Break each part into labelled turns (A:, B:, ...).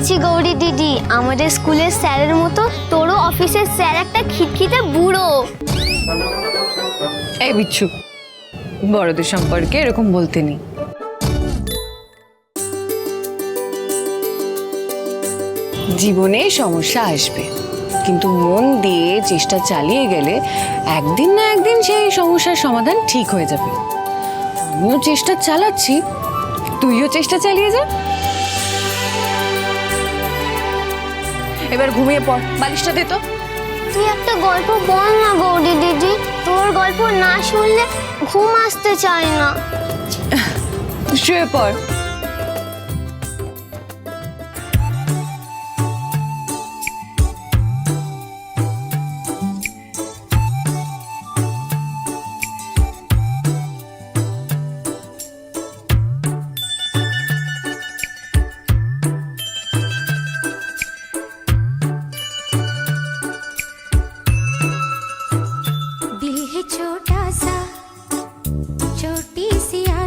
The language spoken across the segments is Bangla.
A: বলেছি গৌরী দিদি, আমাদের স্কুলের স্যারের মতো তোরও অফিসের স্যার একটা খিটখিটে বুড়ো।
B: এই বিচ্ছু, বড়দের সম্পর্কে এরকম বলতে নেই। জীবনে সমস্যা আসবে, কিন্তু মন দিয়ে চেষ্টা চালিয়ে গেলে একদিন না একদিন সেই সমস্যার সমাধান ঠিক হয়ে যাবে। আমিও চেষ্টা চালাচ্ছি, তুইও চেষ্টা চালিয়ে যা। এবার ঘুমিয়ে পড় বালিশটা দে তো।
A: তুই একটা গল্প বল না গৌরী দিদি তোর গল্প না শুনলে ঘুম আসতে চায় না।
B: শুয়ে পড়।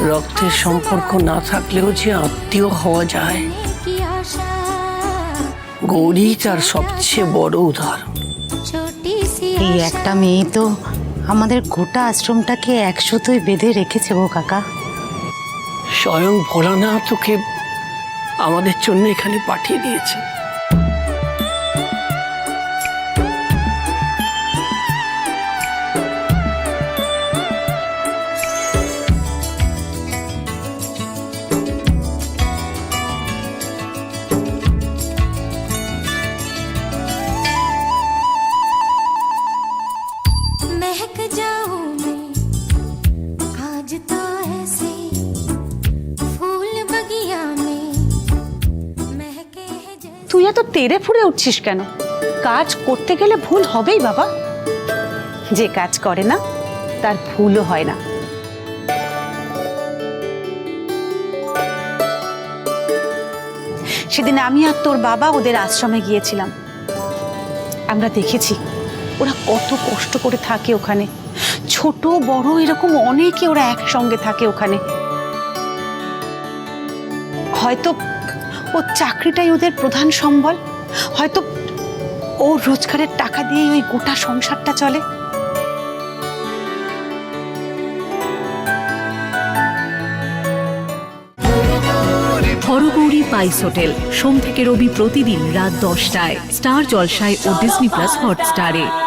C: রক্তের সম্পর্ক না থাকলেও যে আত্মীয় হওয়া যায়। গৌরী তার সবচেয়ে বড় উদাহরণ।
D: এই একটা মেয়ে তো আমাদের গোটা আশ্রমটাকে একশোতই বেঁধে রেখেছে গো কাকা।
C: স্বয়ং ভোলানা তোকে আমাদের জন্য এখানে পাঠিয়ে দিয়েছে।
D: তুই এত তেড়ে ফুরে উঠছিস কেন? কাজ করতে গেলে ভুল হবেই বাবা। যে কাজ করে না, তার ভুলও হয় না। সেদিন আমি আর তোর বাবা ওদের আশ্রমে গিয়েছিলাম। আমরা দেখেছি, ওরা কত কষ্ট করে থাকে ওখানে। ছোট, বড়, এরকম অনেকে ওরা একসঙ্গে থাকে ওখানে। হয়তো ও চাকরিটাই ওদের প্রধান সম্বল। হয়তো ওর রোজগারের টাকা দিয়েই ওই গোটা সংসারটা চলে।
E: হরগৌরী পাইস হোটেল। সোম থেকে রবি প্রতিদিন রাত দশটায়। স্টার জলসায় ও ডিসনি প্লাস হটস্টারে।